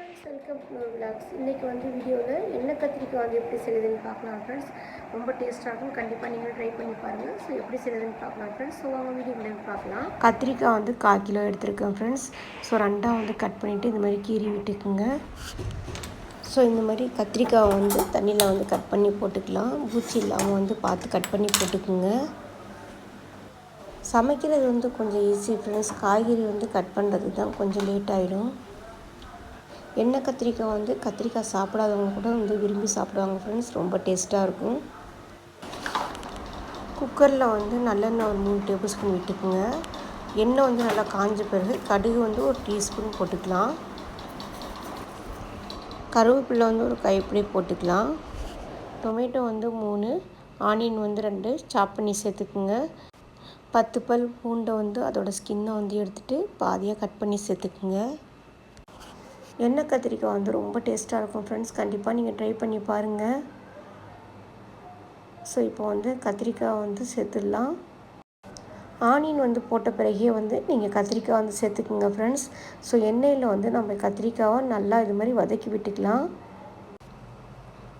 Friends welcome to vlogs இன்றைக்கி வந்து வீடியோவில் எண்ணெய் கத்திரிக்காய் வந்து எப்படி செய்யுதுன்னு பார்க்கலாம் ஃப்ரெண்ட்ஸ் ரொம்ப டேஸ்ட்டாக இருக்கும். கண்டிப்பாக நீங்கள் ட்ரை பண்ணி பாருங்கள் ஸோ எப்படி செய்யுதுன்னு பார்க்கலாம் ஃப்ரெண்ட்ஸ் ஸோ அவங்க வீடியோவில் பார்க்கலாம். கத்திரிக்காய் வந்து கால் கிலோ எடுத்துருக்கேன் ஃப்ரெண்ட்ஸ் ஸோ ரெண்டாக வந்து கட் பண்ணிவிட்டு இந்த மாதிரி கீறி விட்டுக்குங்க. ஸோ இந்த மாதிரி கத்திரிக்காய் வந்து தண்ணியில் வந்து கட் பண்ணி போட்டுக்கலாம். பூச்சி இல்லாமல் வந்து பார்த்து கட் பண்ணி போட்டுக்குங்க. சமைக்கிறது வந்து கொஞ்சம் ஈஸி ஃப்ரெண்ட்ஸ் காய்கறி வந்து கட் பண்ணுறது தான் கொஞ்சம் லேட் ஆகிடும் எண்ணெய் கத்திரிக்காய் வந்து கத்திரிக்காய் சாப்பிடாதவங்க கூட வந்து விரும்பி சாப்பிடுவாங்க ஃப்ரெண்ட்ஸ் ரொம்ப டேஸ்ட்டாக இருக்கும். குக்கரில் வந்து நல்லெண்ணெய் ஒரு மூணு டேபிள் ஸ்பூன் விட்டுக்குங்க. எண்ணெய் வந்து நல்லா காஞ்ச பிறகு கடுகு வந்து ஒரு டீஸ்பூன் போட்டுக்கலாம். கருவேப்பிலை வந்து ஒரு கைப்பிடி போட்டுக்கலாம். டொமேட்டோ வந்து மூணு ஆனியன் வந்து ரெண்டு சாப் பண்ணி சேர்த்துக்குங்க. பத்து பல் பூண்டை வந்து அதோடய ஸ்கின்னை வந்து எடுத்துகிட்டு பாதியாக கட் பண்ணி சேர்த்துக்குங்க. எண்ணெய் கத்திரிக்காய் வந்து ரொம்ப டேஸ்ட்டாக இருக்கும் ஃப்ரெண்ட்ஸ். கண்டிப்பாக நீங்கள் ட்ரை பண்ணி பாருங்கள் ஸோ இப்போ வந்து கத்திரிக்காய் வந்து சேர்த்துடலாம். ஆனியன் வந்து போட்ட பிறகே வந்து நீங்கள் கத்திரிக்காய் வந்து சேர்த்துக்குங்க ஃப்ரெண்ட்ஸ். ஸோ எண்ணெயில் வந்து நம்ம கத்திரிக்காவை நல்லா இது மாதிரி வதக்கி விட்டுக்கலாம்.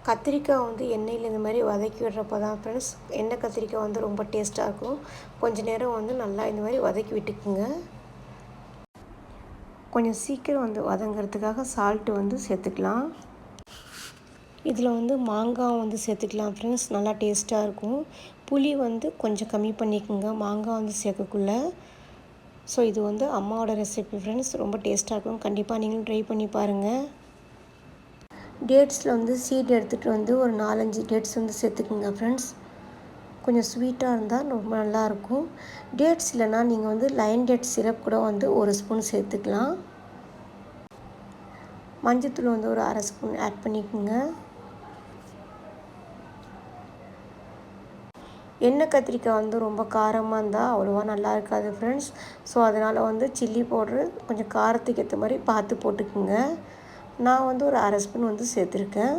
கத்திரிக்காய் வந்து எண்ணெயில் இந்த மாதிரி வதக்கி விடுறப்போ தான் ஃப்ரெண்ட்ஸ் எண்ணெய் கத்திரிக்காய் வந்து ரொம்ப டேஸ்ட்டாக இருக்கும். கொஞ்ச நேரம் வந்து நல்லா இந்த மாதிரி வதக்கி விட்டுக்குங்க. கொஞ்சம் சீக்கிரம் வந்து வதங்கிறதுக்காக சால்ட்டு வந்து சேர்த்துக்கலாம். இதில் வந்து மாங்காய் வந்து சேர்த்துக்கலாம் ஃப்ரெண்ட்ஸ் நல்லா டேஸ்ட்டாக இருக்கும். புளி வந்து கொஞ்சம் கம்மி பண்ணிக்கோங்க. மாங்காய் வந்து சேர்க்கக்குள்ள. ஸோ இது வந்து அம்மாவோட ரெசிபி ஃப்ரெண்ட்ஸ் ரொம்ப டேஸ்ட்டாக இருக்கும். கண்டிப்பாக நீங்களும் ட்ரை பண்ணி பாருங்கள் டேட்ஸில் வந்து சீட் எடுத்துகிட்டு வந்து ஒரு நாலஞ்சு டேட்ஸ் வந்து சேர்த்துக்குங்க ஃப்ரெண்ட்ஸ் கொஞ்சம் ஸ்வீட்டாக இருந்தால் ரொம்ப நல்லாயிருக்கும் டேட்ஸ் இல்லைனா நீங்கள் வந்து லைன் டேட் சிரப் கூட வந்து ஒரு ஸ்பூன் சேர்த்துக்கலாம். மஞ்சத்தூள் வந்து ஒரு அரை ஸ்பூன் ஆட் பண்ணிக்கோங்க. எண்ணெய் கத்திரிக்காய் வந்து ரொம்ப காரமாக இருந்தால் அவ்வளோவா நல்லா இருக்காது ஃப்ரெண்ட்ஸ் ஸோ அதனால் வந்து சில்லி பவுட்ரு கொஞ்சம் காரத்துக்கு ஏற்ற மாதிரி பார்த்து போட்டுக்குங்க. நான் வந்து ஒரு அரை ஸ்பூன் வந்து சேர்த்துருக்கேன்.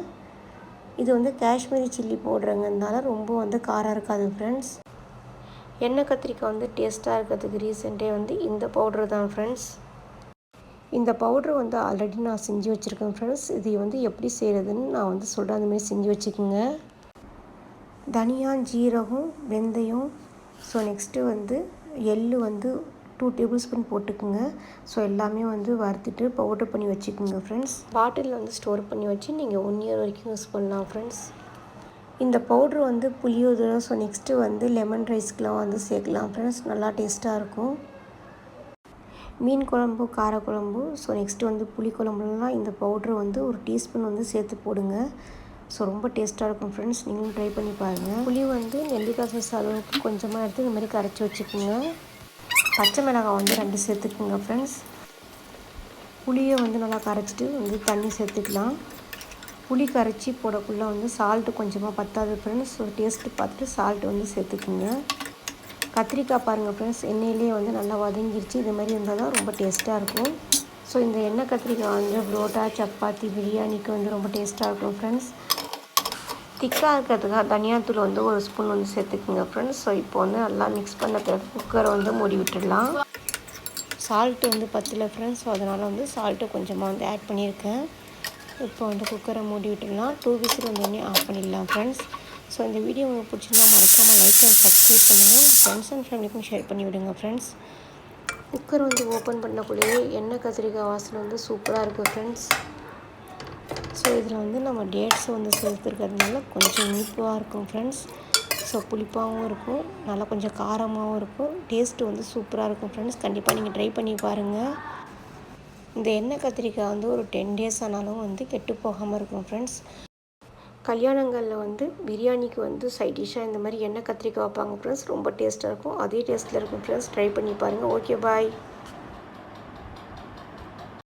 இது வந்து காஷ்மீரி சில்லி போடுறங்கனால ரொம்ப வந்து காரம் இருக்காது ஃப்ரெண்ட்ஸ் எண்ணெய் கத்திரிக்காய் வந்து டேஸ்ட்டாக இருக்கிறதுக்கு ரீசெண்டே வந்து இந்த பவுட்ரு தான் ஃப்ரெண்ட்ஸ் இந்த பவுட்ரு வந்து ஆல்ரெடி நான் செஞ்சு வச்சுருக்கேன் ஃப்ரெண்ட்ஸ் இது வந்து எப்படி செய்கிறதுன்னு நான் வந்து சொல்கிறேன் அந்தமாரி செஞ்சு வச்சுக்கோங்க. தனியா ஜீரகம் வெந்தயம். ஸோ நெக்ஸ்ட்டு வந்து எள் வந்து டூ டேபிள் ஸ்பூன் போட்டுக்குங்க. ஸோ எல்லாமே வந்து வறுத்துட்டு பவுட்ரு பண்ணி வச்சுக்கோங்க ஃப்ரெண்ட்ஸ் பாட்டிலில் வந்து ஸ்டோர் பண்ணி வச்சு நீங்கள் ஒன் இயர் வரைக்கும் யூஸ் பண்ணலாம் ஃப்ரெண்ட்ஸ் இந்த பவுட்ரு வந்து புளியோதரை ஸோ நெக்ஸ்ட்டு வந்து லெமன் ரைஸ்க்கெலாம் வந்து சேர்க்கலாம் ஃப்ரெண்ட்ஸ் நல்லா டேஸ்ட்டாக இருக்கும். மீன் குழம்பு காரக்குழம்பு ஸோ நெக்ஸ்ட்டு வந்து புளி குழம்புலாம் இந்த பவுட்ரு வந்து ஒரு டீஸ்பூன் வந்து சேர்த்து போடுங்க. ஸோ ரொம்ப டேஸ்ட்டாக இருக்கும் ஃப்ரெண்ட்ஸ் நீங்களும் ட்ரை பண்ணி பாருங்கள் புளி வந்து நெல்லிக்காய் சைஸ் அளவுக்கு கொஞ்சமாக எடுத்து இந்த மாதிரி கரைச்சி வச்சுக்கோங்க. பச்சை மிளகாய் வந்து ரெண்டு சேர்த்துக்குங்க ஃப்ரெண்ட்ஸ் புளியை வந்து நல்லா கரைச்சிட்டு வந்து தண்ணி சேர்த்துக்கலாம். புளி கரைச்சி போடக்குள்ளே வந்து சால்ட்டு கொஞ்சமாக பத்தாது ஃப்ரெண்ட்ஸ் ஸோ டேஸ்ட்டு பார்த்துட்டு சால்ட் வந்து சேர்த்துக்குங்க. கத்திரிக்காய் பாருங்கள் ஃப்ரெண்ட்ஸ் எண்ணெயிலே வந்து நல்லா வதங்கிருச்சு. இது மாதிரி இருந்தால் தான் ரொம்ப டேஸ்ட்டாக இருக்கும். ஸோ இந்த எண்ணெய் கத்திரிக்காய் வந்து புரோட்டா சப்பாத்தி பிரியாணிக்கு வந்து ரொம்ப டேஸ்ட்டாக இருக்கும் ஃப்ரெண்ட்ஸ் திக்காக இருக்கிறதுக்காக தனியாத்தூள் வந்து ஒரு ஸ்பூன் வந்து சேர்த்துக்குங்க ஃப்ரெண்ட்ஸ் ஸோ இப்போ வந்து நல்லா மிக்ஸ் பண்ண பிறகு குக்கரை வந்து மூடி விட்டுடலாம். சால்ட்டு வந்து பத்தில் ஃப்ரெண்ட்ஸ் ஸோ அதனால் வந்து சால்ட்டு கொஞ்சமாக வந்து ஆட் பண்ணியிருக்கேன். இப்போ வந்து குக்கரை மூடி விட்டுடலாம். டூ விசில் வந்து ஆஃப் பண்ணிடலாம் ஃப்ரெண்ட்ஸ் ஸோ இந்த வீடியோ உங்களுக்கு பிடிச்சிருந்தா மறக்காமல் லைக் அண்ட் சப்ஸ்கிரைப் பண்ணுங்கள் உங்கள் ஃப்ரெண்ட்ஸ் அண்ட் ஃபேமிலிக்கும் ஷேர் பண்ணி விடுங்க ஃப்ரெண்ட்ஸ் குக்கர் வந்து ஓப்பன் பண்ணக்குள்ளேயே எண்ணெய் கத்திரிக்காய் வாசனை வந்து சூப்பராக இருக்குது ஃப்ரெண்ட்ஸ் ஸோ இதில் வந்து நம்ம டேட்ஸ் வந்து சேர்த்துருக்கிறதுனால கொஞ்சம் இனிப்பாக இருக்கும் ஃப்ரெண்ட்ஸ் ஸோ புளிப்பாகவும் இருக்கும். நல்லா கொஞ்சம் காரமாகவும் இருக்கும். டேஸ்ட்டு வந்து சூப்பராக இருக்கும் ஃப்ரெண்ட்ஸ் கண்டிப்பாக நீங்கள் ட்ரை பண்ணி பாருங்கள் இந்த எண்ணெய் கத்திரிக்காய் வந்து ஒரு டென் டேஸ் ஆனாலும் வந்து கெட்டு போகாமல் இருக்கும் ஃப்ரெண்ட்ஸ் கல்யாணங்களில் வந்து பிரியாணிக்கு வந்து சைட் டிஷ்ஷாக இந்த மாதிரி எண்ணெய் கத்திரிக்காய் வைப்பாங்க ஃப்ரெண்ட்ஸ் ரொம்ப டேஸ்ட்டாக இருக்கும். அதே டேஸ்ட்டில் இருக்கும் ஃப்ரெண்ட்ஸ் ட்ரை பண்ணி பாருங்கள் ஓகே பாய்